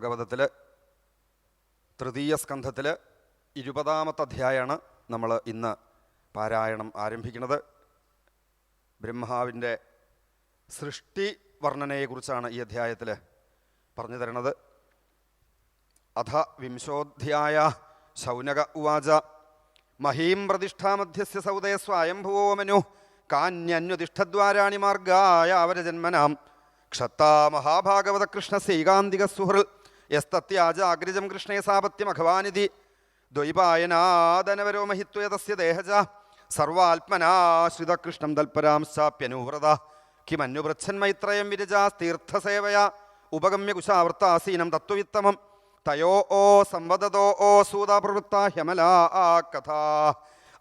ഭാഗവതത്തിൽ തൃതീയ സ്കന്ധത്തിൽ ഇരുപതാമത്തെ അധ്യായമാണ് നമ്മൾ ഇന്ന് പാരായണം ആരംഭിക്കുന്നത്. ബ്രഹ്മാവിന്റെ സൃഷ്ടി വർണനയെക്കുറിച്ചാണ് ഈ അധ്യായത്തിൽ പറഞ്ഞു തരുന്നത്. അധ വിംശോധ്യായ ശൗനക ഉവാച മഹീം പ്രതിഷ്ഠാമധ്യസ്യ സൗദയ സ്വയംഭുവോ മനു കാന്യന്യുതിഷ്ഠദ്വാരാണി മാർഗായ അവരജന്മനാം. ക്ഷത്താ മഹാഭാഗവത കൃഷ്ണസൈകാന്തിക സുഹൃൽ യസ്തത്യാജാഗ്രിജം കൃഷ്ണേ സാപത്യം അഖവാനിധി ദ്വൈപായനാദനവരോ മഹിത്വയ തസ്യ ദേഹജ. സർവാത്മനാശ്രിതകൃഷ്ണം തൽപരാംശാപ്യനുവ്രത കിമന്യുപൃച്ഛന്മൈത്രയം വിരജാസ്തീർത്ഥസേവയാ ഉപഗമ്യ കുശാവൃത്താസീനം തത്വവിത്തമം. തയോ ഓ സംവദതോ ഓ സൂതാപ്രവൃത്ത ഹ്യമലാ ആ കഥ.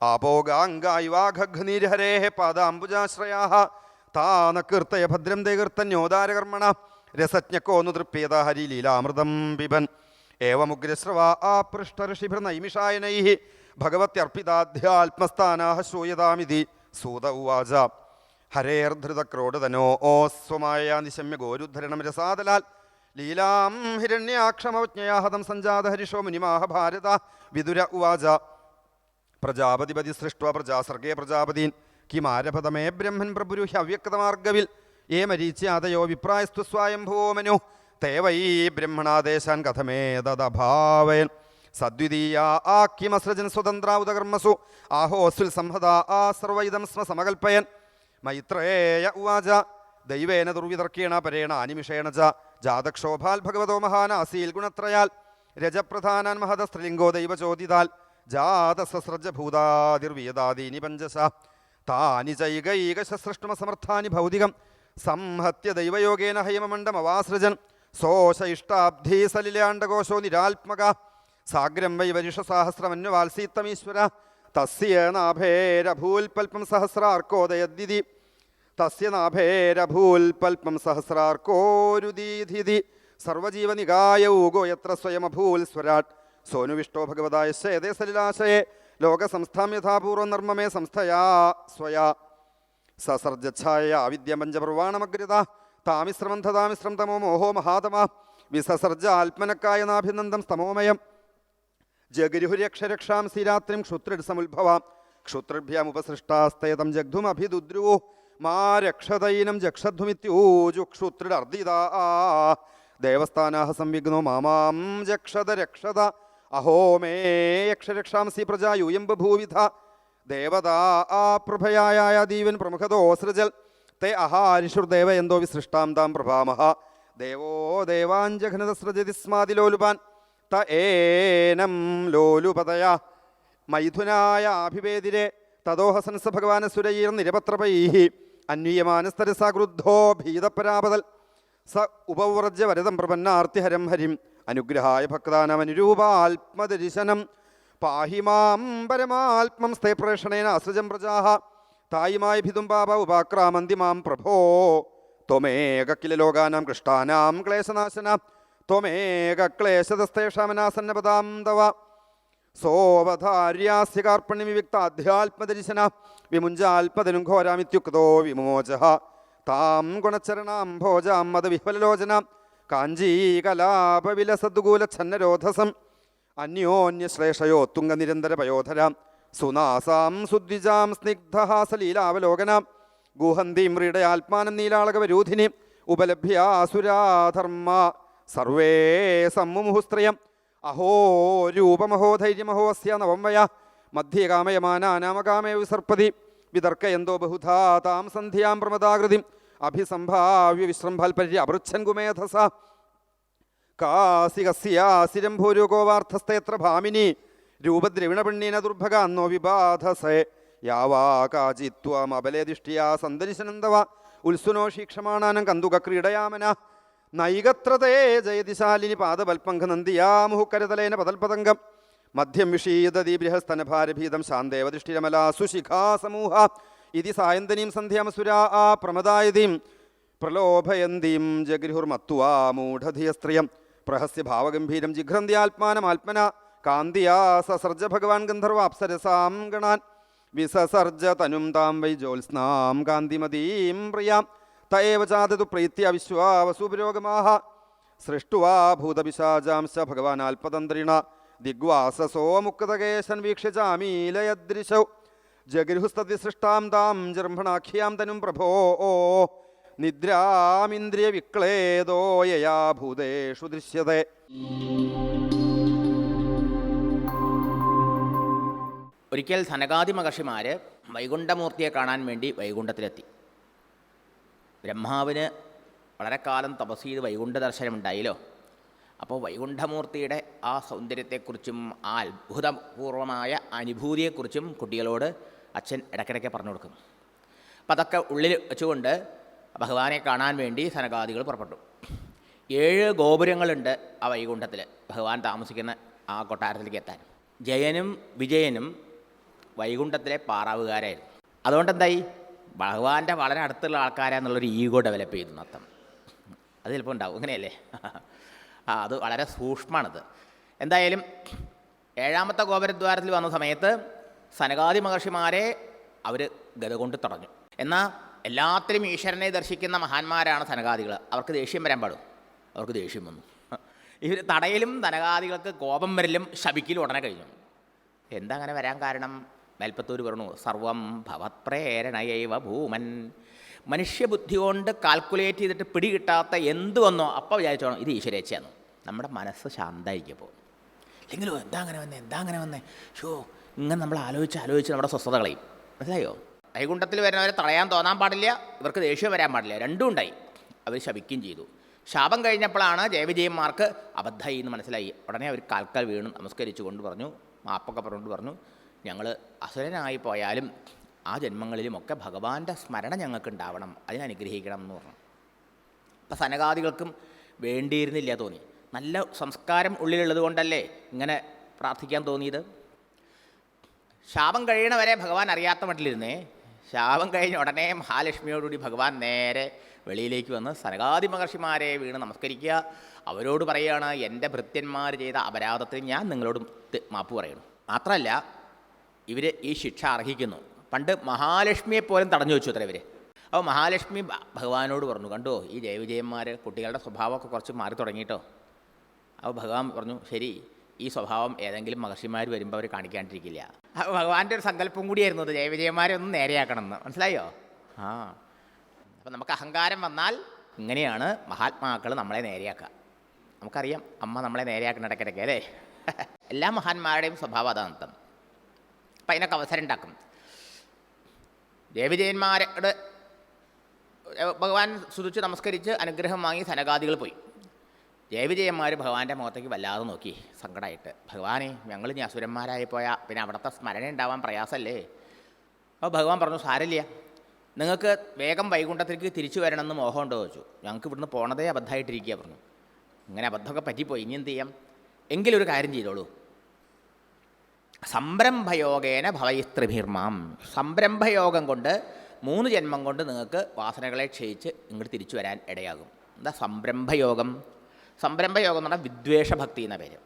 ആപോഗാംഗായുവാഘഘ്നീരഹരേ പാദാംബുജാശ്രയാ താനകീർത്തയ ഭദ്രം തേ കീർത്തന്യോദാരകർമ്മണ രസജ്ഞക്കോന്നു തൃപ്യത ഹരിലീലാമൃതം പിബൻ. ആ ആപൃഷ്ടഋഷിഭൃനൈമിഷായനൈ ഭഗവത്യർപ്പിതാധ്യാത്മസ്ഥാനാ ശ്രൂയതാമിതി സൂത ഉവാച. ഹരേർധൃതക്രോഡതനോ ഓ സ്വമായ നിശമ്യ ഗോരുദ്ധരണം രസാദലാൽ ലീലാം ഹിരണ്യാക്ഷമവജ്ഞയാഹതം സഞ്ജാത ഹരിഷോ മുനിമാഹ ഭാരത. വിദുര ഉവാച. പ്രജാപതിപതി സൃഷ്ട പ്രജാസർഗേ പ്രജാപതീൻ. കിമാരഭതമേ ബ്രഹ്മൻ പ്രപുരു ഹ്യവ്യക്തമാർഗവിൽ ഏ മരീച്യാതയോ വിപ്രായസ്തു സ്വയംഭൂമനു. മനു തേ വൈ ബ്രഹ്മണാദേശാൻ കഥമേ തദഭാവയൻ സദ്വിതീയ ആ കിമസൃജൻ സ്വതന്ത്ര ഉദകർമ്മസു ആഹോസ്വിൽ സംഹത ആ സർവൈതം സ്മ സമകൽപ്പയൻ. മൈത്രേയ ഉവാച. ദൈവേന ദുർവിതർക്കേണ പരേണ അനിമിഷേണ ച. ജാതക്ഷോഭാൽ ഭഗവതോ മഹാനാസീൽ ഗുണത്രയാൽ. രജപ്രധാനാൻ മഹത സ്ത്രീലിംഗോ ദൈവചോദിതാൽ. ജാതസസ്രജഭൂതാതിർവിയതാദീനി പഞ്ചസ. താനി ചൈകൈകശസൃഷ്ടമസമർത്ഥാനി ഭൗതികം. സംഹത്യ ദൈവയോഗേന ഹൈമമണ്ഡമവാസൃജൻ സോശയിഷ്ടാബ്ധീ സലിലാണ്ടകോശോ നിരാത്മക. സാഗ്രം വൈ വരിഷസാഹസ്രമന്വവാത്സീത്തമീശ്വര. തസ്യ നാഭേരഭൂൽപൽപം സഹസ്രാർക്കോദയദ്ദിതി തസ്യ നാഭേരഭൂൽപൽപം സഹസ്രാർക്കോരുദീധിതി സർവജീവനികായ ഊഗോ യത്ര സ്വയമഭൂൽ സ്വരാട് സോനുവിഷ്ടോ ഭഗവതായ ശേതേ സലിലാശയെ. ലോകസംസ്ഥാം യഥാപൂർവം നർമ്മമേ സംസ്ഥയാ സ്വയാ. സസർജച്ഛായ അവിദ്യമഞ്ചപ്രവാണമഗ്രത താമിശ്രമം തഥാമിശ്രം തമോ മോഹോ മഹാതമ. വിസസർജ ആത്മനക്കായ നാഭിനന്ദം സ്തമോമയം. ജഗരിഹുര്യക്ഷരക്ഷാം സ്ഥിരാത്രിം ക്ഷുത്രിഡ് സമുത്ഭവാം ജഗ്ധും ജഗ്ധുമഭിദുദ്രുവോ. മാ രക്ഷതൈനം ജക്ഷധ്വമിത്യൂജു ആ ദേവസ്ഥാനാഹ സംവിഘ്നോ മാമാം ജക്ഷത രക്ഷത അഹോ മേ യക്ഷരക്ഷാംസി പ്രജാ യൂയം ബഭൂവിധ ദേവതാ പ്രഭയായ ദീവൻ പ്രമുഖതോസൃജൽ തേ അഹാരിഷുർദേവ എന്തോ വിസൃഷ്ടാം താം പ്രഭാമഹ. ദേവോ ദേവാഞ്ജഘനതസൃജതി സ്മാതിലോലുപാൻ ത ഏനം ലോലുപതയ. മൈഥുനായ അഭിവേദിരെ തദോഹസൻസ ഭഗവാന സുരയീർ നിരപത്രപൈ അന്വീയമാനസ്തരസ ക്രുദ്ധോ ഭീതപരാപതൽ. സ ഉപവ്രജ വരദം പ്രപന്നാർത്തിഹരം ഹരിം. അനുഗ്രഹായ ഭക്താനമനുരൂപാത്മദർശനം. പാഹി മാം പരമാത്മം സ്ഥേ പ്രേഷണേന അസൃജം പ്രജാഹ. തായുമായി ഭിതും പാപ ഉപാക്രാമന്തി മാം പ്രഭോ. ത്വമേക കില ലോകാനാം കൃഷ്ടാനാം ക്ലേശനാശന. ത്വമേക ക്ലേശതസ്തേഷാമനാസന്നപദാം തവ. സോവധാര്യാസ്യ കാർപ്പണ്യം വിവിക്ത അധ്യാത്മദർശന വിമുഞ്ചാൽപതനും ഘോരാമിത്യുക്തോ വിമോച താം ഗുണചരണാം ഭോജാം മതവിഹ്വലോചന കാഞ്ചീകലാപവിലസദ്ഗൂലഛന്നരോധസം. അന്യോന്യശ്ലേഷയോ നിരന്തര പയോധരാം സുനാസാം സുദ്വിജാം സ്നിഗ്ധഹാസലീലാവലോകന ഗുഹന്തി ഗുഹന്തീം ആത്മാനം നീലാളകവരൂധിനി ഉപലഭ്യാസുരാധർമ്മ സർവേ സമ്മുമുഹുസ്ത്രയം അഹോ രൂപമഹോ ധൈര്യമഹോ അസ്യ നവം വയ മധ്യേ കാമയമാനാനാമകാമേ വിസർപ്പതി വിതർക്കയന്തോ ബഹുധാ താം സന്ധ്യാം പ്രമദാകൃതിം അഭിസംഭാവ്യ വിശ്രംഭാൽപര്യ അപൃച്ഛൻ കുമേധസ കാസികസ്യാസിരം ഭാമിനി ദുർഭഗ ദുർഭഗാന്നോ വിബാധസേ യാവാ കാചിത്വം അബലേദിഷ്ടിയാ സന്ദർശനന്തവ ഉത്സുനോ ശീക്ഷമാണാനം കന്തുക ക്രീഡയാമന നൈകത്രതേ ജയതിശാലിനി പാദപൽപങ്ക നന്ദിയാ മുഹുക്കരതലേന പതൽപതംഗം മധ്യം വിഷീയതീ ബൃഹസ്തനഭാരഭീതം ശാന്തേവതിഷ്ഠിരമലാ സുശിഖാ സമൂഹ ഇതി സായന്തനീം സന്ധ്യാമസുരാ ആ പ്രമദായതീം. പ്രലോഭയന്തീം ജഗൃഹുർമത്വാ മൂഢധിയസ്ത്രിയം. പ്രഹസ്യ ഭാവഗംഭീരം ജിഘ്രന്ത്യാത്മാനമാത്മന കാന്തിയാ സസർജ ഭഗവാൻ ഗന്ധർവ അപ്സരസാം ഗണാൻ. വിസസർജ തനും താം വൈ ജ്യോത്സ്നാം കാന്തിമതീം പ്രിയാം. തയേവ ചാതതു പ്രീത്യ വിശ്വാവസുപുരോഗമാഹ സൃഷ്ടുവാ ഭൂതപിശാചാംശ ഭഗവാൻ ആൽപതന്ത്രിണ ദിഗ്വാസസോ മുക്തകേശൻ വീക്ഷിച്ചാമീലയദൃശൗ ജഗൃഹുസ്തതി സൃഷ്ടാം താം ജർമ്മണാഖ്യാം തനും പ്രഭോ. നിദ്രാമിന്ദ്രിയ വിക്ലേദോയയാ ഭൂതേഷു ദൃശ്യത. ഒരിക്കൽ സനകാദി മഹർഷിമാർ വൈകുണ്ഠമൂർത്തിയെ കാണാൻ വേണ്ടി വൈകുണ്ഠത്തിലെത്തി. ബ്രഹ്മാവിന് വളരെ കാലം തപസ് ചെയ്ത് വൈകുണ്ഠ ദർശനമുണ്ടായില്ലോ അപ്പോൾ വൈകുണ്ഠമൂർത്തിയുടെ ആ സൗന്ദര്യത്തെക്കുറിച്ചും ആ അത്ഭുതപൂർവമായ അനുഭൂതിയെക്കുറിച്ചും കുട്ടികളോട് അച്ഛൻ ഇടയ്ക്കിടയ്ക്ക് പറഞ്ഞു കൊടുക്കും. അപ്പം അതൊക്കെ ഉള്ളിൽ വെച്ചുകൊണ്ട് ഭഗവാനെ കാണാൻ വേണ്ടി സനകാദികൾ പുറപ്പെട്ടു. ഏഴ് ഗോപുരങ്ങളുണ്ട് ആ വൈകുണ്ഠത്തിൽ ഭഗവാൻ താമസിക്കുന്ന ആ കൊട്ടാരത്തിലേക്ക് എത്താൻ. ജയനും വിജയനും വൈകുണ്ഠത്തിലെ പാറാവുകാരായിരുന്നു. അതുകൊണ്ട് എന്തായി? ഭഗവാന്റെ വളരെ അടുത്തുള്ള ആൾക്കാരാന്നുള്ളൊരു ഈഗോ ഡെവലപ്പ് ചെയ്തു നത്തം അത് ചിലപ്പോൾ ഉണ്ടാവും. അങ്ങനെയല്ലേ ആ അത് വളരെ സൂക്ഷ്മമാണത് എന്തായാലും ഏഴാമത്തെ ഗോപുരദ്വാരത്തിൽ വന്ന സമയത്ത് സനകാദി മഹർഷിമാരെ അവർ ഗത കൊണ്ട് തടഞ്ഞു. എന്നാൽ എല്ലാത്തിലും ഈശ്വരനെ ദർശിക്കുന്ന മഹാന്മാരാണ് ധനകാദികൾ അവർക്ക് ദേഷ്യം വരാൻ പാടും. അവർക്ക് ദേഷ്യം വന്നു. ഇവർ തടയിലും ധനകാദികൾക്ക് കോപം വരലും ശപിക്കലും ഉടനെ കഴിഞ്ഞു. എന്താ അങ്ങനെ വരാൻ കാരണം? മേൽപ്പത്തൂർ പറഞ്ഞു സർവം ഭവത്പ്രേരണയൈവ ഭൂമൻ. മനുഷ്യബുദ്ധി കൊണ്ട് കാൽക്കുലേറ്റ് ചെയ്തിട്ട് പിടികിട്ടാത്ത എന്ത് വന്നോ അപ്പോൾ വിചാരിച്ചോണം ഇത് ഈശ്വരേച്ഛയാണ് നമ്മുടെ മനസ്സ് ശാന്തമായിരിക്കപ്പോൾ ഇല്ലെങ്കിലോ എന്താ അങ്ങനെ വന്നേ? എന്താ അങ്ങനെ വന്നേ? ഷോ ഇങ്ങനെ നമ്മൾ ആലോചിച്ച് ആലോചിച്ച് നമ്മുടെ സ്വസ്ഥത കളയും. മനസ്സിലായോ? വൈകുണ്ഠത്തിൽ വരുന്നവരെ തടയാൻ തോന്നാൻ പാടില്ല ഇവർക്ക് ദേഷ്യം വരാൻ പാടില്ല. രണ്ടും ഉണ്ടായി. അവർ ശപിക്കുകയും ചെയ്തു. ശാപം കഴിഞ്ഞപ്പോഴാണ് ജയവിജയന്മാർക്ക് അബദ്ധമായി എന്ന് മനസ്സിലായി. ഉടനെ അവർ കാൽക്കാൽ വീണു നമസ്കരിച്ചു കൊണ്ട് പറഞ്ഞു മാപ്പൊക്കെ പറഞ്ഞുകൊണ്ട് പറഞ്ഞു ഞങ്ങൾ അസുരനായി പോയാലും ആ ജന്മങ്ങളിലുമൊക്കെ ഭഗവാന്റെ സ്മരണ ഞങ്ങൾക്ക് ഉണ്ടാവണം അതിനനുഗ്രഹിക്കണം എന്ന് പറഞ്ഞു. അപ്പം സനകാദികൾക്കും വേണ്ടിയിരുന്നില്ല തോന്നി. നല്ല സംസ്കാരം ഉള്ളിലുള്ളത് കൊണ്ടല്ലേ ഇങ്ങനെ പ്രാർത്ഥിക്കാൻ തോന്നിയത്? ശാപം കഴിയണവരെ ഭഗവാൻ അറിയാത്ത മട്ടിലിരുന്നേ ശാപം കഴിഞ്ഞ ഉടനെ മഹാലക്ഷ്മിയോടുകൂടി ഭഗവാൻ നേരെ വെളിയിലേക്ക് വന്ന് സനകാദി മഹർഷിമാരെ വീണ് നമസ്കരിക്കുക. അവരോട് പറയുകയാണ് എന്റെ ഭൃത്യന്മാർ ചെയ്ത അപരാധത്തിന് ഞാൻ നിങ്ങളോട് മാപ്പ് പറയണം. മാത്രമല്ല ഇവർ ഈ ശിക്ഷ അർഹിക്കുന്നു. പണ്ട് മഹാലക്ഷ്മിയെ പോലും തടഞ്ഞു വെച്ചു അത്ര ഇവർ അപ്പോൾ മഹാലക്ഷ്മി ഭഗവാനോട് പറഞ്ഞു കണ്ടോ ഈ ജയവിജയന്മാർ കുട്ടികളുടെ സ്വഭാവമൊക്കെ കുറച്ച് മാറി തുടങ്ങിയിട്ടോ അപ്പോൾ ഭഗവാൻ പറഞ്ഞു ശരി ഈ സ്വഭാവം ഏതെങ്കിലും മഹർഷിമാർ വരുമ്പോൾ അവർ കാണിക്കാണ്ടിരിക്കില്ല. ഭഗവാന്റെ ഒരു സങ്കല്പം കൂടിയായിരുന്നു അത്. ജയവിജയന്മാരെ ഒന്ന് നേരെയാക്കണം എന്ന്. മനസ്സിലായോ? ആ. അപ്പം നമുക്ക് അഹങ്കാരം വന്നാൽ ഇങ്ങനെയാണ് മഹാത്മാക്കൾ നമ്മളെ നേരെയാക്കുക നമുക്കറിയാം അമ്മ നമ്മളെ നേരെയാക്കുന്ന ഇടയ്ക്കിടയ്ക്ക് അല്ലേ? എല്ലാ മഹാന്മാരുടെയും സ്വഭാവം അതാണ് അർത്ഥം അപ്പം അതിനൊക്കെ അവസരം ഉണ്ടാക്കും. ദേവിജയന്മാരോട് ഭഗവാൻ സ്തുതിച്ച് നമസ്കരിച്ച് അനുഗ്രഹം വാങ്ങി സനകാദികൾ പോയി. ജയവിജയന്മാർ ഭഗവാന്റെ മുഖത്തേക്ക് വല്ലാതെ നോക്കി സങ്കടമായിട്ട് ഭഗവാനെ ഞങ്ങൾ ഇനി അസുരന്മാരായി പോയാൽ പിന്നെ അവിടുത്തെ സ്മരണ ഉണ്ടാവാൻ പ്രയാസമല്ലേ അപ്പോൾ ഭഗവാൻ പറഞ്ഞു സാരമില്ല നിങ്ങൾക്ക് വേഗം വൈകുണ്ഠത്തിലേക്ക് തിരിച്ചു വരണമെന്ന് മോഹമുണ്ടോ? ചോദിച്ചു. ഞങ്ങൾക്ക് ഇവിടുന്ന് പോണതേ അബദ്ധമായിട്ടിരിക്കുക പറഞ്ഞു. ഇങ്ങനെ അബദ്ധമൊക്കെ പറ്റിപ്പോയി. ഇനി എന്ത് ചെയ്യാം? എങ്കിലൊരു കാര്യം ചെയ്തോളൂ. സംരംഭയോഗേന ഭവയിസ്ത്രിഭിർമാം സംരംഭയോഗം കൊണ്ട് മൂന്ന് ജന്മം കൊണ്ട് നിങ്ങൾക്ക് വാസനകളെ ക്ഷയിച്ച് ഇങ്ങോട്ട് തിരിച്ചു വരാൻ ഇടയാകും. എന്താ സംരംഭയോഗം? സംരംഭയോഗം എന്ന് പറഞ്ഞാൽ വിദ്വേഷഭക്തി എന്ന പേര്.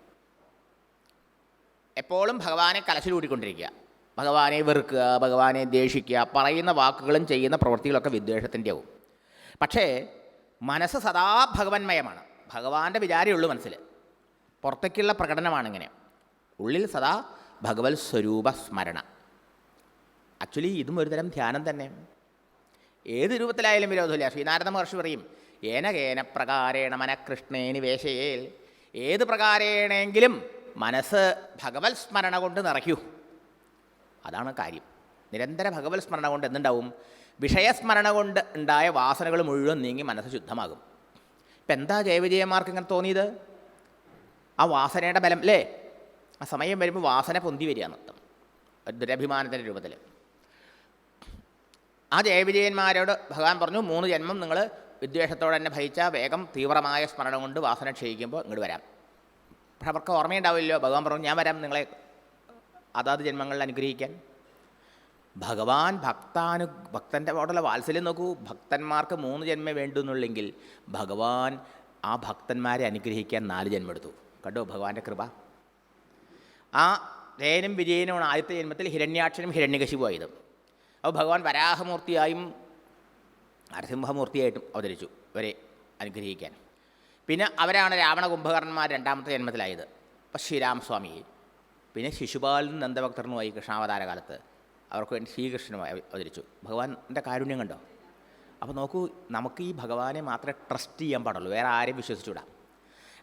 എപ്പോഴും ഭഗവാനെ കലശിലൂടിക്കൊണ്ടിരിക്കുക ഭഗവാനെ വെറുക്കുക ഭഗവാനെ ദേഷിക്കുക പറയുന്ന വാക്കുകളും ചെയ്യുന്ന പ്രവൃത്തികളൊക്കെ വിദ്വേഷത്തിന്റെ ആവും. പക്ഷേ മനസ്സ് സദാ ഭഗവന്മയമാണ്. ഭഗവാന്റെ വിചാരമേ ഉള്ളൂ മനസ്സിൽ. പുറത്തേക്കുള്ള പ്രകടനമാണിങ്ങനെ ഉള്ളിൽ സദാ ഭഗവത് സ്വരൂപ സ്മരണ. ആക്ച്വലി ഇതും ഒരുതരം ധ്യാനം തന്നെ ഏത് രൂപത്തിലായാലും വിരോധമില്ല. ശ്രീനാരദ മഹർഷി പറയും ഏന കേന പ്രകാരേണ മനഃകൃഷ്ണേ വേശയേൽ ഏത് പ്രകാരേണെങ്കിലും മനസ്സ് ഭഗവത് സ്മരണ കൊണ്ട് നിറയ്ക്കൂ. അതാണ് കാര്യം. നിരന്തര ഭഗവത് സ്മരണ കൊണ്ട് എന്തുണ്ടാവും? വിഷയസ്മരണ കൊണ്ട് ഉണ്ടായ വാസനകൾ മുഴുവൻ നീങ്ങി മനസ്സ് ശുദ്ധമാകും. ഇപ്പം എന്താ ജയവിജയന്മാർക്ക് ഇങ്ങനെ തോന്നിയത്? ആ വാസനയുടെ ബലം അല്ലേ? ആ സമയം വരുമ്പോൾ വാസന പൊന്തി വരിക അർത്ഥം ദുരഭിമാനത്തിന്റെ രൂപത്തിൽ. ആ ജയവിജയന്മാരോട് ഭഗവാൻ പറഞ്ഞു മൂന്ന് ജന്മം നിങ്ങൾ വിദ്വേഷത്തോടെ തന്നെ ഭയിച്ച വേഗം തീവ്രമായ സ്മരണ കൊണ്ട് വാസന ക്ഷയിക്കുമ്പോൾ ഇങ്ങോട്ട് വരാം. പക്ഷെ അവർക്ക് ഓർമ്മയുണ്ടാവില്ലല്ലോ. ഭഗവാൻ പറഞ്ഞു ഞാൻ വരാം നിങ്ങളെ അതാത് ജന്മങ്ങളിൽ അനുഗ്രഹിക്കാൻ. ഭഗവാൻ ഭക്താനു ഭക്തന്റെ അവിടെയുള്ള വാത്സല്യം നോക്കൂ. ഭക്തന്മാർക്ക് മൂന്ന് ജന്മേ വേണ്ടുന്നുള്ളെങ്കിൽ ഭഗവാൻ ആ ഭക്തന്മാരെ അനുഗ്രഹിക്കാൻ നാല് ജന്മം എടുത്തു. കണ്ടോ ഭഗവാന്റെ കൃപ? ആ ജയനും വിജയനുമാണ് ആദ്യത്തെ ജന്മത്തിൽ ഹിരണ്യാക്ഷനും ഹിരണ്യകശിപുമായത് അപ്പോൾ ഭഗവാൻ വരാഹമൂർത്തിയായും നരസിംഹമൂർത്തിയായിട്ടും അവതരിച്ചു ഇവരെ അനുഗ്രഹിക്കാൻ. പിന്നെ അവരാണ് രാവണ കുംഭകർണന്മാർ രണ്ടാമത്തെ ജന്മത്തിലായത്. അപ്പം ശ്രീരാമസ്വാമി പിന്നെ ശിശുപാലനും നന്ദഭക്തനുമായി കൃഷ്ണാവതാര കാലത്ത് അവർക്ക് വേണ്ടി ശ്രീകൃഷ്ണനുമായി അവ- അവതരിച്ചു. ഭഗവാന്റെ കാരുണ്യം കണ്ടോ? അപ്പോൾ നോക്കൂ നമുക്ക് ഈ ഭഗവാനെ മാത്രമേ ട്രസ്റ്റ് ചെയ്യാൻ പാടുള്ളൂ. വേറെ ആരെയും വിശ്വസിച്ചുവിടാം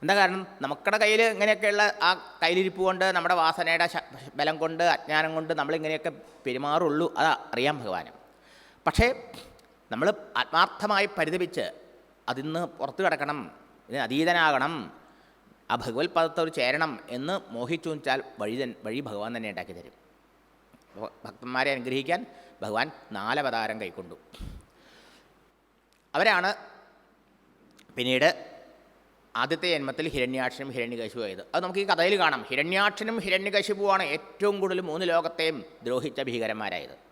എന്താ കാരണം? നമുക്കുടെ കയ്യിൽ ഇങ്ങനെയൊക്കെയുള്ള ആ കയ്യിലിരിപ്പ് കൊണ്ട് നമ്മുടെ വാസനയുടെ ബലം കൊണ്ട് അജ്ഞാനം കൊണ്ട് നമ്മളിങ്ങനെയൊക്കെ പെരുമാറുള്ളൂ. അതാ അറിയാം ഭഗവാനും. പക്ഷേ നമ്മൾ ആത്മാർത്ഥമായി പരിതപിച്ച് അതിന്ന് പുറത്തു കിടക്കണം ഇതിന് അതീതനാകണം ആ ഭഗവത് പദത്തോട് ചേരണം എന്ന് മോഹിച്ചു വെച്ചാൽ വഴി വഴി ഭഗവാൻ തന്നെ ഉണ്ടാക്കി തരും. ഭക്തന്മാരെ അനുഗ്രഹിക്കാൻ ഭഗവാൻ നാലവതാരം കൈക്കൊണ്ടു. അവരാണ് പിന്നീട് ആദ്യത്തെ ജന്മത്തിൽ ഹിരണ്യാക്ഷനും ഹിരണ്യകശിപു ആയത്. അത് നമുക്ക് ഈ കഥയിൽ കാണാം. ഹിരണ്യാക്ഷനും ഹിരണ്യകശിപുവാണ് ഏറ്റവും കൂടുതൽ മൂന്ന് ലോകത്തെയും ദ്രോഹിച്ച ഭീകരന്മാരായത്.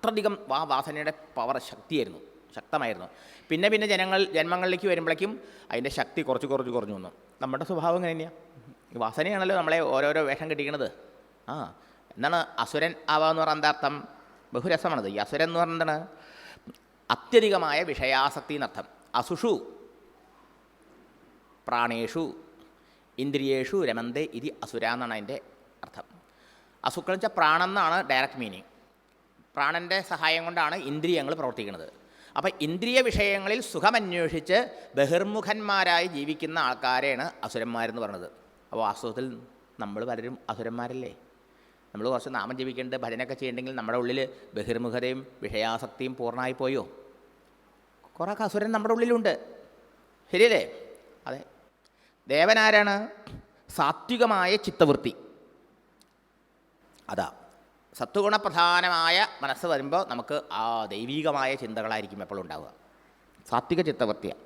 അത്രയധികം ആ വാസനയുടെ പവർ ശക്തിയായിരുന്നു ശക്തമായിരുന്നു. പിന്നെ പിന്നെ ജനങ്ങൾ ജന്മങ്ങളിലേക്ക് വരുമ്പോഴേക്കും അതിന്റെ ശക്തി കുറച്ച് കുറച്ച് കുറഞ്ഞു വന്നു. നമ്മുടെ സ്വഭാവം എങ്ങനെ തന്നെയാണ് ഈ വാസനയാണല്ലോ നമ്മളെ ഓരോരോ വേഷം കെട്ടിക്കണത്. ആ എന്താണ് അസുരൻ ആവാന്ന് പറയുന്ന അർത്ഥം? ബഹുരസമാണത് ഈ അസുരൻ എന്ന് പറഞ്ഞാണ് അത്യധികമായ വിഷയാസക്തി എന്നർത്ഥം. അസുഷു പ്രാണേഷു ഇന്ദ്രിയേഷു രമന്തേ ഇതി അസുര എന്നാണ് അതിന്റെ അർത്ഥം. അസുക്കൾ വെച്ചാൽ പ്രാണെന്നാണ് ഡയറക്റ്റ് മീനിങ് പ്രാണന്റെ സഹായം കൊണ്ടാണ് ഇന്ദ്രിയങ്ങൾ പ്രവർത്തിക്കുന്നത്. അപ്പോൾ ഇന്ദ്രിയ വിഷയങ്ങളിൽ സുഖമന്വേഷിച്ച് ബഹിർമുഖന്മാരായി ജീവിക്കുന്ന ആൾക്കാരെയാണ് അസുരന്മാരെന്ന് പറഞ്ഞത്. അപ്പോൾ വാസ്തവത്തിൽ നമ്മൾ പലരും അസുരന്മാരല്ലേ? നമ്മൾ കുറച്ച് നാമം ജീവിക്കേണ്ടത് ഭജനൊക്കെ ചെയ്യണമെങ്കിൽ നമ്മുടെ ഉള്ളിൽ ബഹിർമുഖതയും വിഷയാസക്തിയും പൂർണമായി പോയോ കുറേ അസുരൻ നമ്മുടെ ഉള്ളിലുണ്ട്. ശരിയല്ലേ? അതെ. ദേവനാരാണ് സാത്വികമായ ചിത്തവൃത്തി. അതാ. സത്വഗുണപ്രധാനമായ മനസ്സ് വരുമ്പോൾ നമുക്ക് ആ ദൈവീകമായ ചിന്തകളായിരിക്കും എപ്പോഴും ഉണ്ടാവുക. സാത്വിക ചിത്തവൃത്തിയാണ്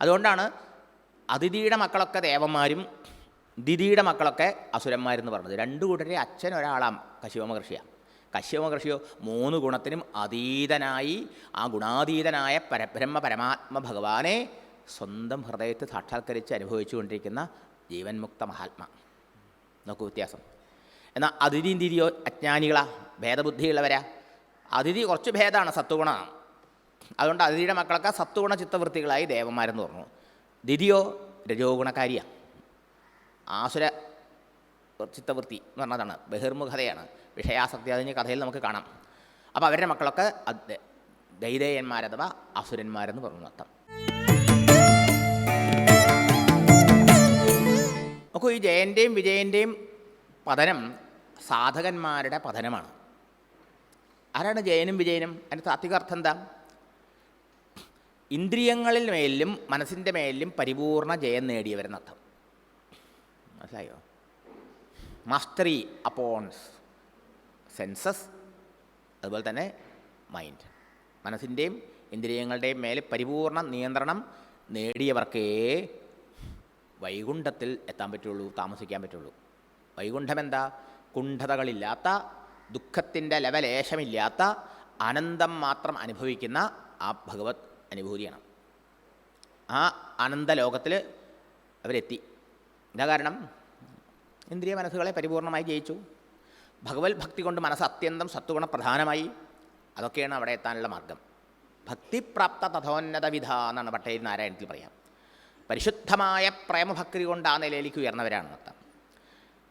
അതുകൊണ്ടാണ് അതിഥിയുടെ മക്കളൊക്കെ ദേവന്മാരും ദിതിയുടെ മക്കളൊക്കെ അസുരന്മാരെന്ന് പറഞ്ഞത്. രണ്ടു കൂട്ടരെ അച്ഛൻ ഒരാളാം കശിവ മഹർഷിയാണ് കശ്യപ മഹർഷിയോ മൂന്ന് ഗുണത്തിനും അതീതനായി ആ ഗുണാതീതനായ പരബ്രഹ്മ പരമാത്മ ഭഗവാനെ സ്വന്തം ഹൃദയത്തെ സാക്ഷാത്കരിച്ച് അനുഭവിച്ചുകൊണ്ടിരിക്കുന്ന ജീവൻമുക്ത മഹാത്മാ. നോക്കൂ വ്യത്യാസം. എന്നാൽ അതിഥി തിരിയോ അജ്ഞാനികളാ ഭേദബുദ്ധിയുള്ളവരാ. അതിഥി കുറച്ച് ഭേദമാണ് സത്വഗുണമാണ് അതുകൊണ്ട് അതിഥിയുടെ മക്കളൊക്കെ സത്വഗുണ ചിത്തവൃത്തികളായി ദേവന്മാരെന്ന് പറഞ്ഞു. ദിതിയോ രജോഗുണക്കാരിയാണ് ആസുര ചിത്തവൃത്തി എന്ന് പറഞ്ഞതാണ് ബഹിർമുഖതയാണ്. വിഷയാസക്തി അതിന് കഥയിൽ നമുക്ക് കാണാം. അപ്പോൾ അവരുടെ മക്കളൊക്കെ ദൈതേയന്മാരഥവാ അസുരന്മാരെന്ന് പറഞ്ഞു അർത്ഥം. നോക്കൂ ഈ ജയന്റെയും വിജയന്റെയും പതനം സാധകന്മാരുടെ പതനമാണ്. ആരാണ് ജയനും വിജയനും? അതിന്റെ താത്വികാർത്ഥം എന്താ? ഇന്ദ്രിയങ്ങളിൽ മേലിലും മനസ്സിന്റെ മേലിലും പരിപൂർണ ജയം നേടിയവരെന്നർത്ഥം മനസ്സിലായോ? മാസ്റ്ററി അപ്പോൺസ് സെൻസസ് അതുപോലെ തന്നെ മൈൻഡ് മനസ്സിന്റെയും ഇന്ദ്രിയങ്ങളുടെയും മേലെ പരിപൂർണ നിയന്ത്രണം നേടിയവർക്കേ വൈകുണ്ഠത്തിൽ എത്താൻ പറ്റുള്ളൂ താമസിക്കാൻ പറ്റുള്ളൂ. വൈകുണ്ഠം എന്താ? കുണ്ഠതകളില്ലാത്ത ദുഃഖത്തിന്റെ ലവലേശമില്ലാത്ത ആനന്ദം മാത്രം അനുഭവിക്കുന്ന ആ ഭഗവത് അനുഭൂതിയാണ്. ആ ആനന്ദലോകത്തിൽ അവരെത്തി. എന്താ കാരണം? ഇന്ദ്രിയ മനസ്സുകളെ പരിപൂർണമായി ജയിച്ചു. ഭഗവത് ഭക്തി കൊണ്ട് മനസ്സ് അത്യന്തം സത്വഗുണ പ്രധാനമായി. അതൊക്കെയാണ് അവിടെ എത്താനുള്ള മാർഗം. ഭക്തിപ്രാപ്ത തഥോന്നത വിധ എന്നാണ് പട്ടേരി നാരായണത്തിൽ പറയാം. പരിശുദ്ധമായ പ്രേമഭക്തി കൊണ്ട് ആ നിലയിലേക്ക് ഉയർന്നവരാണ്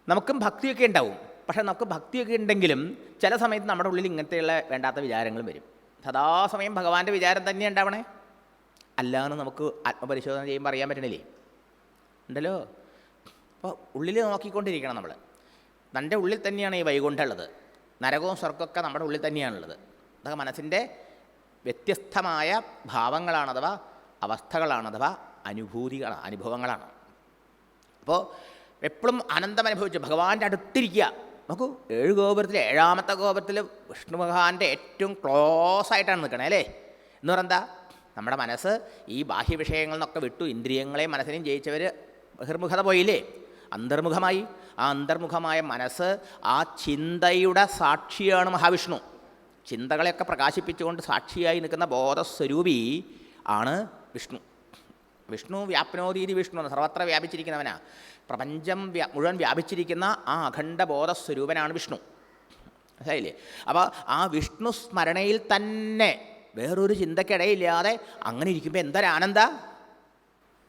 നമുക്കും ഭക്തിയൊക്കെ ഉണ്ടാവും. പക്ഷേ നമുക്ക് ഭക്തിയൊക്കെ ഉണ്ടെങ്കിലും ചില സമയത്ത് നമ്മുടെ ഉള്ളിൽ ഇങ്ങനത്തെയുള്ള വേണ്ടാത്ത വിചാരങ്ങളും വരും. സദാസമയം ഭഗവാന്റെ വിചാരം തന്നെ ഉണ്ടാവണേ. അല്ലാന്ന് നമുക്ക് ആത്മപരിശോധന ചെയ്യുമ്പോൾ അറിയാൻ പറ്റണില്ലേ? ഉണ്ടല്ലോ? അപ്പോൾ ഉള്ളിൽ നോക്കിക്കൊണ്ടിരിക്കണം നമ്മൾ നമ്മുടെ ഉള്ളിൽ തന്നെയാണ് ഈ വൈകുണ്ഠമുള്ളത് നരകവും സ്വർഗമൊക്കെ നമ്മുടെ ഉള്ളിൽ തന്നെയാണുള്ളത്. അതൊക്കെ മനസ്സിന്റെ വ്യത്യസ്തമായ ഭാവങ്ങളാണ് അഥവാ അവസ്ഥകളാണ് അഥവാ അനുഭൂതികളാണ് അനുഭവങ്ങളാണ്. അപ്പോൾ എപ്പോഴും ആനന്ദം അനുഭവിച്ച് ഭഗവാന്റെ അടുത്തിരിക്കുക. നോക്കൂ ഏഴ് ഗോപുരത്തിൽ ഏഴാമത്തെ ഗോപുരത്തിൽ വിഷ്ണു ഭഗവാന്റെ ഏറ്റവും ക്ലോസ് ആയിട്ടാണ് നിൽക്കണേ അല്ലേ? എന്ന് പറഞ്ഞാൽ നമ്മുടെ മനസ്സ് ഈ ബാഹ്യ വിഷയങ്ങളിൽ നിന്നൊക്കെ വിട്ടു ഇന്ദ്രിയങ്ങളെയും മനസ്സിനെയും ജയിച്ചവർ ബഹിർമുഖത പോയില്ലേ? അന്തർമുഖമായി. ആ അന്തർമുഖമായ മനസ്സ് ആ ചിന്തയുടെ സാക്ഷിയാണ് മഹാവിഷ്ണു. ചിന്തകളെയൊക്കെ പ്രകാശിപ്പിച്ചുകൊണ്ട് സാക്ഷിയായി നിൽക്കുന്ന ബോധസ്വരൂപി ആണ് വിഷ്ണു. വിഷ്ണു വ്യാപ്നോദീതി വിഷ്ണു സർവത്ര വ്യാപിച്ചിരിക്കുന്നവനാ. പ്രപഞ്ചം വ്യാ മുഴുവൻ വ്യാപിച്ചിരിക്കുന്ന ആ അഖണ്ഡ ബോധസ്വരൂപനാണ് വിഷ്ണു. മനസ്സിലായില്ലേ? അപ്പോൾ ആ വിഷ്ണു സ്മരണയിൽ തന്നെ വേറൊരു ചിന്തക്കിടയില്ലാതെ അങ്ങനെ ഇരിക്കുമ്പോൾ എന്തൊരാനന്ദ?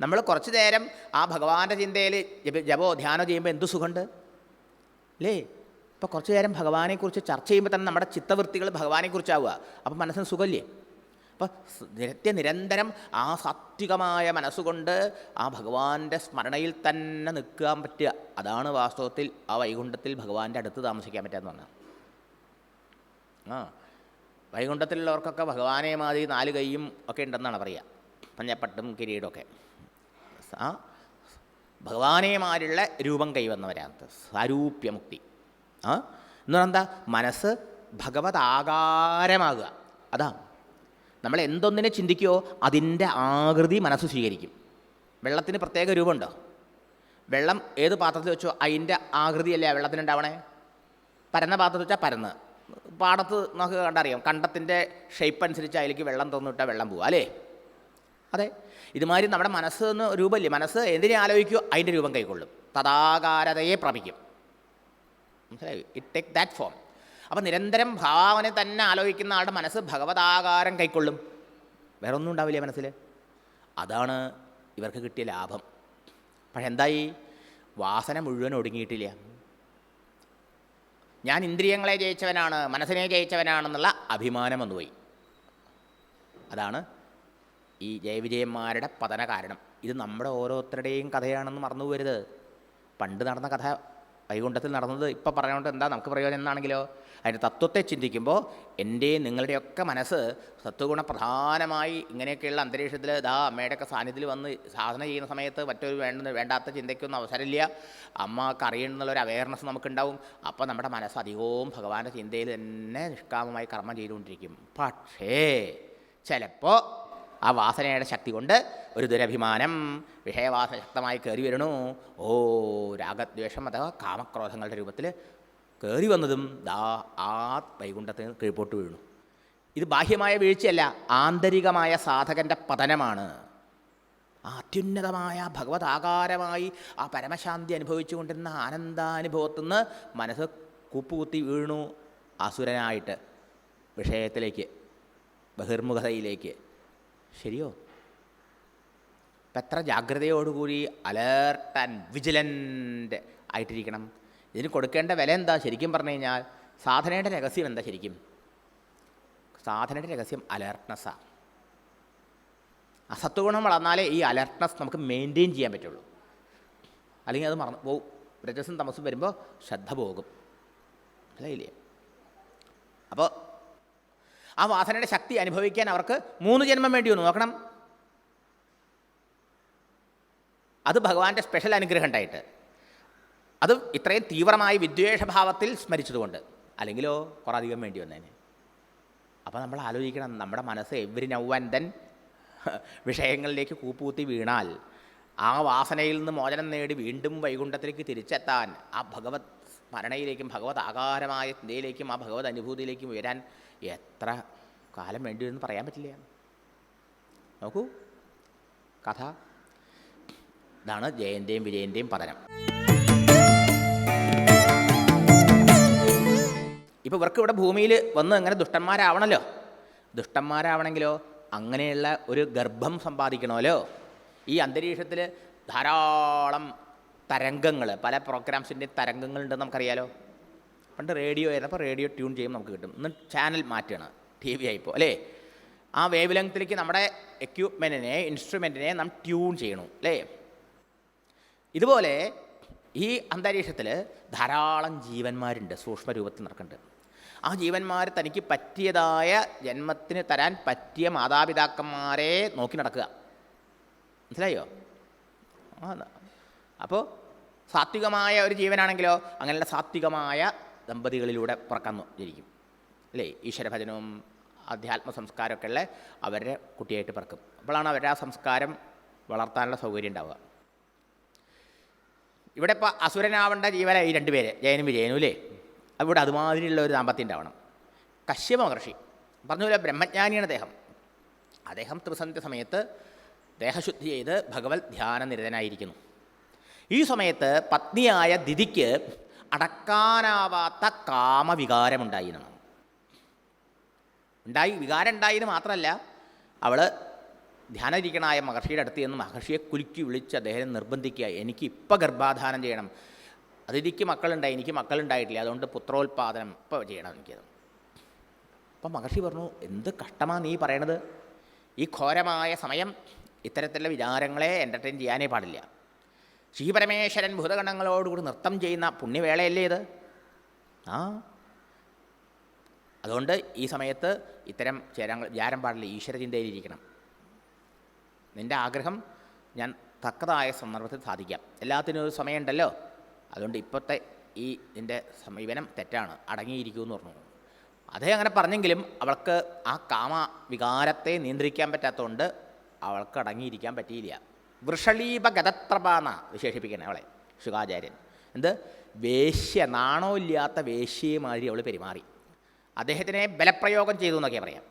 നമ്മൾ കുറച്ച് നേരം ആ ഭഗവാന്റെ ചിന്തയിൽ ജപോ ധ്യാനോ ചെയ്യുമ്പോൾ എന്ത് സുഖമുണ്ട്? അല്ലേ ഇപ്പോൾ കുറച്ച് നേരം ഭഗവാനെക്കുറിച്ച് ചർച്ച ചെയ്യുമ്പോൾ തന്നെ നമ്മുടെ ചിത്തവൃത്തികൾ ഭഗവാനെക്കുറിച്ചാവുക. അപ്പം മനസ്സിന് സുഖമില്ലേ? അപ്പോൾ നിരത്യ നിരന്തരം ആ സാത്വികമായ മനസ്സുകൊണ്ട് ആ ഭഗവാന്റെ സ്മരണയിൽ തന്നെ നിൽക്കാൻ പറ്റുക. അതാണ് വാസ്തവത്തിൽ ആ വൈകുണ്ഠത്തിൽ ഭഗവാന്റെ അടുത്ത് താമസിക്കാൻ പറ്റുക എന്ന് പറഞ്ഞാൽ. ആ വൈകുണ്ഠത്തിലുള്ളവർക്കൊക്കെ ഭഗവാനെ മാതിരി നാല് കൈയും ഒക്കെ ഉണ്ടെന്നാണ് പറയുക. പഞ്ഞപ്പട്ടും കിരീടമൊക്കെ ആ ഭഗവാനെമാരുള്ള രൂപം കൈവന്നവരാണ്. സാരൂപ്യമുക്തി ആ എന്ന് പറഞ്ഞാൽ എന്താ? മനസ്സ് ഭഗവത് അതാണ് അതാ നമ്മൾ എന്തൊന്നിനെ ചിന്തിക്കുമോ അതിന്റെ ആകൃതി മനസ്സ് സ്വീകരിക്കും. വെള്ളത്തിന് പ്രത്യേക രൂപമുണ്ടോ? വെള്ളം ഏത് പാത്രത്തിൽ വെച്ചോ അതിന്റെ ആകൃതിയല്ലേ ആ വെള്ളത്തിനുണ്ടാവണേ? പരന്ന പാത്രത്തിൽ വെച്ചാൽ പരന്ന്. പാടത്ത് നമുക്ക് കണ്ടറിയാം. കണ്ടത്തിന്റെ ഷേപ്പ് അനുസരിച്ച് അതിലേക്ക് വെള്ളം തോന്നിട്ടാൽ വെള്ളം പോവുക അല്ലേ? അതെ. ഇതുമാതിരി നമ്മുടെ മനസ്സ് എന്ന് രൂപമില്ലേ? മനസ്സ് എന്തിനെ ആലോചിക്കുമോ അതിന്റെ രൂപം കൈക്കൊള്ളും. തഥാകാരതയെ പ്രാപിക്കും മനസ്സിലായി? ഇറ്റ് ടേക്ക് ദാറ്റ് ഫോം അപ്പം നിരന്തരം ഭാവനെ തന്നെ ആലോചിക്കുന്ന ആളുടെ മനസ്സ് ഭഗവതാകാരം കൈക്കൊള്ളും. വേറെ ഒന്നും ഉണ്ടാവില്ല മനസ്സിൽ അതാണ് ഇവർക്ക് കിട്ടിയ ലാഭം. പക്ഷെ എന്തായി? വാസന മുഴുവൻ ഒടുങ്ങിയിട്ടില്ല. ഞാൻ ഇന്ദ്രിയങ്ങളെ ജയിച്ചവനാണ് മനസ്സിനെ ജയിച്ചവനാണെന്നുള്ള അഭിമാനം വന്നുപോയി. അതാണ് ഈ ജയവിജയന്മാരുടെ പതന കാരണം. ഇത് നമ്മുടെ ഓരോരുത്തരുടെയും കഥയാണെന്ന് മറന്നു പോരുത് പണ്ട് നടന്ന കഥ വൈകുണ്ഠത്തിൽ നടന്നത് ഇപ്പം പറയാനുണ്ട് എന്താ? നമുക്ക് പ്രയോജനം എന്നാണെങ്കിലോ അതിന്റെ തത്വത്തെ ചിന്തിക്കുമ്പോൾ എന്റെയും നിങ്ങളുടെയൊക്കെ മനസ്സ് സത്വഗുണ പ്രധാനമായി ഇങ്ങനെയൊക്കെയുള്ള അന്തരീക്ഷത്തിൽ ഇതാ അമ്മയുടെയൊക്കെ സാന്നിധ്യത്തിൽ വന്ന് സാധന ചെയ്യുന്ന സമയത്ത് മറ്റൊരു വേണ്ട വേണ്ടാത്ത ചിന്തയ്ക്കൊന്നും അവസരമില്ല. അമ്മയ്ക്ക് അറിയണമെന്നുള്ളൊരു അവയർനെസ് നമുക്കുണ്ടാവും. അപ്പോൾ നമ്മുടെ മനസ്സ് അധികവും ഭഗവാന്റെ ചിന്തയിൽ തന്നെ നിഷ്കാമമായി കർമ്മം ചെയ്തുകൊണ്ടിരിക്കും. പക്ഷേ ചിലപ്പോൾ ആ വാസനയുടെ ശക്തി കൊണ്ട് ഒരു ദുരഭിമാനം വിഷയവാസന ശക്തമായി കയറി വരണു ഓ രാഗദ്വേഷം അഥവാ കാമക്രോധങ്ങളുടെ രൂപത്തിൽ കയറി വന്നതും ദാ ആ വൈകുണ്ഠത്തിന് കീഴ്പോട്ട് വീണു ഇത് ബാഹ്യമായ വീഴ്ചയല്ല ആന്തരികമായ സാധകന്റെ പതനമാണ്. ആ അത്യുന്നതമായ ഭഗവതാകാരമായി ആ പരമശാന്തി അനുഭവിച്ചുകൊണ്ടിരുന്ന ആനന്ദാനുഭവത്തിൽ നിന്ന് മനസ്സ് കൂപ്പുകുത്തി വീണു അസുരനായിട്ട് വിഷയത്തിലേക്ക് ബഹിർമുഖതയിലേക്ക്. ശരിയോ? എത്ര ജാഗ്രതയോടുകൂടി അലേർട്ട് ആൻഡ് വിജിലന്റ് ആയിട്ടിരിക്കണം. ഇതിന് കൊടുക്കേണ്ട വില എന്താ? ശരിക്കും പറഞ്ഞു കഴിഞ്ഞാൽ സാധനയുടെ രഹസ്യം എന്താ ശരിക്കും? സാധനയുടെ രഹസ്യം അലേർട്ട്നെസ്സാണ് അസത്വഗുണം വളർന്നാലേ ഈ അലേർട്ട്നെസ് നമുക്ക് മെയിന്റെയിൻ ചെയ്യാൻ പറ്റുള്ളൂ. അല്ലെങ്കിൽ അത് മറന്നു പോവും. രജസും തമസും വരുമ്പോൾ ശ്രദ്ധ പോകും. മനസ്സിലായില്ലേ അപ്പോൾ ആ വാസനയുടെ ശക്തി അനുഭവിക്കാൻ അവർക്ക് മൂന്ന് ജന്മം വേണ്ടി വന്നു നോക്കണം. അത് ഭഗവാന്റെ സ്പെഷ്യൽ അനുഗ്രഹം ഉണ്ടായിട്ട്. അത് ഇത്രയും തീവ്രമായി വിദ്വേഷഭാവത്തിൽ സ്മരിച്ചതുകൊണ്ട്. അല്ലെങ്കിലോ കുറേ അധികം വേണ്ടി വന്നേനെ. അപ്പോൾ നമ്മൾ ആലോചിക്കണം നമ്മുടെ മനസ്സ് എവരി നൗ ആൻഡ് ദെൻ വിഷയങ്ങളിലേക്ക് കൂപ്പൂത്തി വീണാൽ ആ വാസനയിൽ നിന്ന് മോചനം നേടി വീണ്ടും വൈകുണ്ഠത്തിലേക്ക് തിരിച്ചെത്താൻ ആ ഭഗവത് സ്മരണയിലേക്കും ഭഗവത് ആകാരമായ ചിന്തയിലേക്കും ആ ഭഗവത് അനുഭൂതിയിലേക്കും ഉയരാൻ എത്ര കാലം വേണ്ടി വരുമെന്ന് പറയാൻ പറ്റില്ല. നോക്കൂ. കഥ. ഇതാണ് ജയന്റെയും വിജയന്റെയും പതനം ഇപ്പോൾ ഇവർക്ക് ഇവിടെ ഭൂമിയിൽ വന്ന് അങ്ങനെ ദുഷ്ടന്മാരാവണമല്ലോ ദുഷ്ടന്മാരാവണമെങ്കിലോ അങ്ങനെയുള്ള ഒരു ഗർഭം സമ്പാദിക്കണമല്ലോ. ഈ അന്തരീക്ഷത്തിൽ ധാരാളം തരംഗങ്ങൾ പല പ്രോഗ്രാംസിന്റെ തരംഗങ്ങളുണ്ട് നമുക്കറിയാലോ. പണ്ട് റേഡിയോ ആയിരുന്നു. അപ്പോൾ റേഡിയോ ട്യൂൺ ചെയ്യുമ്പോൾ നമുക്ക് കിട്ടും. ഇന്ന് ചാനൽ മാറ്റുകയാണ് ടി വി ആയിപ്പോൾ അല്ലേ? ആ വേവ് ലെങ്ത്തിലേക്ക് നമ്മുടെ എക്യുപ്മെന്റിനെ ഇൻസ്ട്രുമെന്റിനെ നാം ട്യൂൺ ചെയ്യണം അല്ലേ? ഇതുപോലെ ഈ അന്തരീക്ഷത്തിൽ ധാരാളം ജീവന്മാരുണ്ട്. സൂക്ഷ്മ രൂപത്തിൽ നടക്കുന്നുണ്ട്. ആ ജീവന്മാർ തനിക്ക് പറ്റിയതായ ജന്മത്തിന് തരാൻ പറ്റിയ മാതാപിതാക്കന്മാരെ നോക്കി നടക്കുക. മനസ്സിലായോ? അപ്പോൾ സാത്വികമായ ഒരു ജീവനാണെങ്കിലോ അങ്ങനെയുള്ള സാത്വികമായ ദമ്പതികളിലൂടെ പുറക്കന്നു ജനിക്കും അല്ലേ? ഈശ്വരഭജനവും അധ്യാത്മ സംസ്കാരമൊക്കെ ഉള്ള അവരുടെ കുട്ടിയായിട്ട് പിറക്കും. അപ്പോഴാണ് അവരുടെ ആ സംസ്കാരം വളർത്താനുള്ള സൗകര്യം ഉണ്ടാവുക. ഇവിടെ ഇപ്പോൾ അസുരനാവേണ്ട ജീവനായി രണ്ടുപേര് ജയനും വിജയനും അല്ലേ? അവിടെ അതുമാതിരിയുള്ള ഒരു ദാമ്പത്യം ഉണ്ടാവണം. കശ്യപ മഹർഷി പറഞ്ഞ പോലെ ബ്രഹ്മജ്ഞാനിയാണ് അദ്ദേഹം. അദ്ദേഹം ത്രിസന്ധ്യ സമയത്ത് ദേഹശുദ്ധി ചെയ്ത് ഭഗവത് ധ്യാന നിരതനായിരിക്കുന്നു ഈ സമയത്ത് പത്നിയായ ദിതിക്ക് അടക്കാനാവാത്ത കാമവികാരമുണ്ടായിരുന്നു. ഉണ്ടായി വികാരം ഉണ്ടായിരുന്നു മാത്രമല്ല അവൾ ധ്യാനരിക്കണായ മഹർഷിയുടെ അടുത്ത് നിന്ന് മഹർഷിയെ കുലുക്കി വിളിച്ച് അദ്ദേഹം നിർബന്ധിക്കുക എനിക്ക് ഇപ്പം ഗർഭാധാനം ചെയ്യണം. അതിഥിക്ക് മക്കളുണ്ടായി എനിക്ക് മക്കളുണ്ടായിട്ടില്ല അതുകൊണ്ട് പുത്രോത്പാദനം ഇപ്പോൾ ചെയ്യണം എനിക്കത്. അപ്പം മഹർഷി പറഞ്ഞു എന്ത് കഷ്ടമാണ് നീ പറയണത്? ഈ ഘോരമായ സമയം ഇത്തരത്തിലുള്ള വിചാരങ്ങളെ എന്റർടൈൻ ചെയ്യാനേ പാടില്ല. ശ്രീപരമേശ്വരൻ ഭൂതഗണങ്ങളോടുകൂടി നൃത്തം ചെയ്യുന്ന പുണ്യവേളയല്ലേ ഇത്? ആ. അതുകൊണ്ട് ഈ സമയത്ത് ഇത്തരം ചേരങ്ങൾ വിചാരം പാടില്ല ഈശ്വരചിന്തയിലിരിക്കണം. നിന്റെ ആഗ്രഹം ഞാൻ തക്കതായ സന്ദർഭത്തിൽ സാധിക്കാം. എല്ലാത്തിനും ഒരു സമയമുണ്ടല്ലോ. അതുകൊണ്ട് ഇപ്പോഴത്തെ ഈ നിന്റെ സമീപനം തെറ്റാണ്. അടങ്ങിയിരിക്കുമെന്ന് പറഞ്ഞു. അതേ അങ്ങനെ പറഞ്ഞെങ്കിലും അവൾക്ക് ആ കാമ വികാരത്തെ നിയന്ത്രിക്കാൻ പറ്റാത്തതുകൊണ്ട് അവൾക്ക് അടങ്ങിയിരിക്കാൻ പറ്റിയില്ല. വൃഷളീപ ഗതത്രപാന്ന വിശേഷിപ്പിക്കണേ അവളെ ശുഖാചാര്യൻ. എന്ത്? വേശ്യ നാണമില്ലാത്ത വേശ്യമാതിരി അവൾ പെരുമാറി. അദ്ദേഹത്തിനെ ബലപ്രയോഗം ചെയ്തു എന്നൊക്കെ പറയാം.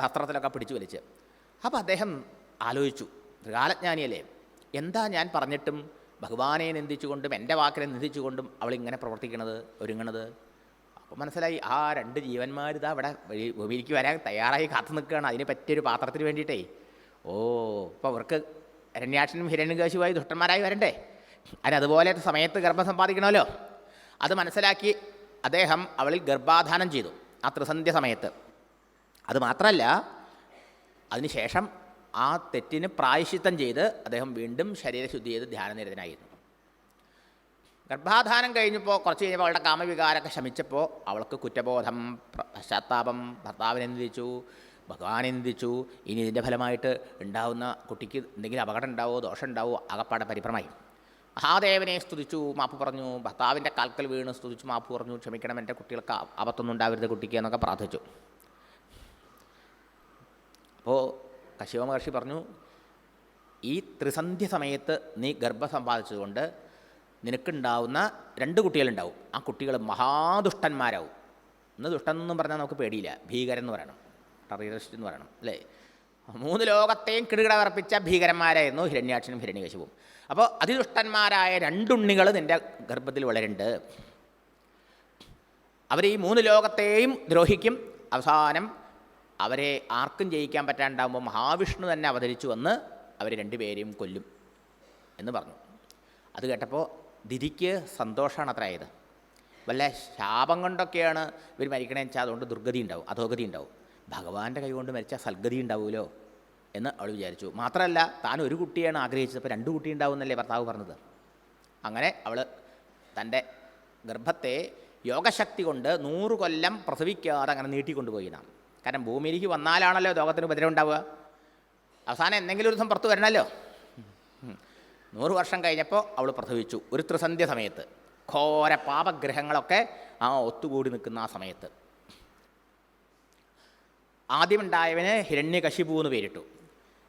വസ്ത്രത്തിലൊക്കെ പിടിച്ചു വലിച്ച്. അപ്പോൾ അദ്ദേഹം ആലോചിച്ചു ത്രികാലജ്ഞാനിയല്ലേ എന്താ ഞാൻ പറഞ്ഞിട്ടും ഭഗവാനെ നിന്ദിച്ചുകൊണ്ടും എന്റെ വാക്കിനെ നിന്ദിച്ചുകൊണ്ടും അവളിങ്ങനെ പ്രവർത്തിക്കണത് ഒരുങ്ങണത്? അപ്പോൾ മനസ്സിലായി ആ രണ്ട് ജീവന്മാർ ഇതാ അവിടെ ഭൂമിയിലേക്ക് വരാൻ തയ്യാറായി കാത്തു നിൽക്കുകയാണ്. അതിന് പറ്റിയൊരു പാത്രത്തിന് വേണ്ടിയിട്ടേ ഓ അപ്പോൾ അവർക്ക് അരണ്യാക്ഷനും ഹിരണ്യകാശുവായി ദുഷ്ടന്മാരായി വരണ്ടേ? അതിനതുപോലെ സമയത്ത് ഗർഭം സമ്പാദിക്കണമല്ലോ. അത് മനസ്സിലാക്കി അദ്ദേഹം അവളിൽ ഗർഭാധാനം ചെയ്തു ആ ത്രിസന്ധ്യ സമയത്ത്. അത് മാത്രമല്ല അതിനുശേഷം ആ തെറ്റിന് പ്രായശിത്തം ചെയ്ത് അദ്ദേഹം വീണ്ടും ശരീരശുദ്ധി ചെയ്ത് ധ്യാനനിരതനായിരുന്നു. ഗർഭാധാനം കഴിഞ്ഞപ്പോൾ കുറച്ച് കഴിഞ്ഞപ്പോൾ അവളുടെ കാമവികാരമൊക്കെ ശമിച്ചപ്പോൾ അവൾക്ക് കുറ്റബോധം പശ്ചാത്താപം ഭർത്താവിനെ നിന്ദിച്ചു ഭഗവാനെ നിന്ദിച്ചു ഇനി ഇതിന്റെ ഫലമായിട്ട് ഉണ്ടാവുന്ന കുട്ടിക്ക് എന്തെങ്കിലും അപകടം ഉണ്ടാവോ ദോഷം ഉണ്ടാവോ അകപ്പാടെ പരിഭ്രമായി മഹാദേവനെ സ്തുതിച്ചു മാപ്പ് പറഞ്ഞു. ഭർത്താവിന്റെ കാൽക്കൽ വീണ് സ്തുതിച്ചു മാപ്പ് പറഞ്ഞു. ക്ഷമിക്കണം എന്റെ കുട്ടികൾക്ക് അബദ്ധമൊന്നും ഉണ്ടാവരുത് കുട്ടിക്ക് എന്നൊക്കെ പ്രാർത്ഥിച്ചു. അപ്പോൾ കശിവ മഹർഷി പറഞ്ഞു ഈ ത്രിസന്ധ്യ സമയത്ത് നീ ഗർഭം സമ്പാദിച്ചതുകൊണ്ട് നിനക്കുണ്ടാവുന്ന രണ്ട് കുട്ടികളുണ്ടാവും. ആ കുട്ടികൾ മഹാദുഷ്ടന്മാരാവും. ഇന്ന് ദുഷ്ടൻ എന്നും പറഞ്ഞാൽ നമുക്ക് പേടിയില്ല. ഭീകരൻ എന്ന് പറയണം. ടെററിസ്റ്റ് എന്ന് പറയണം അല്ലേ? മൂന്ന് ലോകത്തെയും കിടുകിട വർപ്പിച്ച ഭീകരന്മാരായിരുന്നു ഹിരണ്യാക്ഷനും ഹിരണ്യകശുവും അപ്പോൾ അതിദുഷ്ടന്മാരായ രണ്ടുണ്ണികൾ നിന്റെ ഗർഭത്തിൽ വളരുന്നുണ്ട്. അവർ ഈ മൂന്ന് ലോകത്തെയും ദ്രോഹിക്കും. അവസാനം അവരെ ആർക്കും ജയിക്കാൻ പറ്റാണ്ടാകുമ്പോൾ മഹാവിഷ്ണു തന്നെ അവതരിച്ചു വന്ന് അവർ രണ്ടുപേരെയും കൊല്ലും എന്ന് പറഞ്ഞു. അത് കേട്ടപ്പോൾ ദിതിക്ക് സന്തോഷമാണ് അത്ര ആയത്. വല്ല ശാപം കൊണ്ടൊക്കെയാണ് ഇവർ മരിക്കണമെന്ന് വെച്ചാൽ അതുകൊണ്ട് ദുർഗതി ഉണ്ടാവും അധോഗതി ഉണ്ടാവും. ഭഗവാന്റെ കൈ കൊണ്ട് മരിച്ചാൽ സൽഗതി ഉണ്ടാവുമല്ലോ എന്ന് അവൾ വിചാരിച്ചു. മാത്രമല്ല താൻ ഒരു കുട്ടിയാണ് ആഗ്രഹിച്ചത് അപ്പോൾ രണ്ട് കുട്ടി ഉണ്ടാവും എന്നല്ലേ ഭർത്താവ് പറഞ്ഞത്. അങ്ങനെ അവൾ തന്റെ ഗർഭത്തെ യോഗശക്തി കൊണ്ട് നൂറ് കൊല്ലം പ്രസവിക്കാതെ അങ്ങനെ നീട്ടിക്കൊണ്ടുപോയി നാം. കാരണം ഭൂമിയിലേക്ക് വന്നാലാണല്ലോ ലോകത്തിന് ഉപദ്രവം ഉണ്ടാവുക. അവസാനം എന്തെങ്കിലും ഒരു ദിവസം പുറത്ത് വരണമല്ലോ നൂറ് വർഷം കഴിഞ്ഞപ്പോൾ അവൾ പ്രസവിച്ചു. ഒരു ത്രിസന്ധ്യ സമയത്ത്. ഘോര പാപഗ്രഹങ്ങളൊക്കെ ആ ഒത്തുകൂടി നിൽക്കുന്ന ആ സമയത്ത്. ആദ്യമുണ്ടായവന് ഹിരണ്യകശിപു എന്ന് പേരിട്ടു.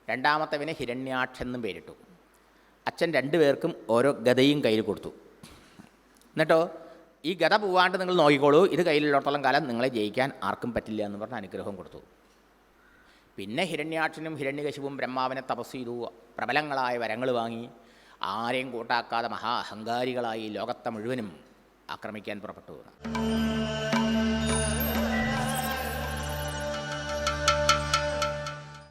രണ്ടാമത്തവന് ഹിരണ്യാക്ഷൻ എന്നും പേരിട്ടു. അച്ഛൻ രണ്ടുപേർക്കും ഓരോ ഗതയും കയ്യിൽ കൊടുത്തു. എന്നിട്ടോ ഈ ഗത പോവാണ്ട് നിങ്ങൾ നോക്കിക്കോളൂ. ഇത് കയ്യിലുള്ളിടത്തോളം കാലം നിങ്ങളെ ജയിക്കാൻ ആർക്കും പറ്റില്ല എന്ന് പറഞ്ഞ അനുഗ്രഹം കൊടുത്തു. പിന്നെ ഹിരണ്യാക്ഷനും ഹിരണ്യകശിവും ബ്രഹ്മാവിനെ തപസ് ചെയ്തു. പ്രബലങ്ങളായ വരങ്ങൾ വാങ്ങി. ആരെയും കൂട്ടാക്കാതെ മഹാ അഹങ്കാരികളായി ലോകത്തെ മുഴുവനും ആക്രമിക്കാൻ പുറപ്പെട്ടു.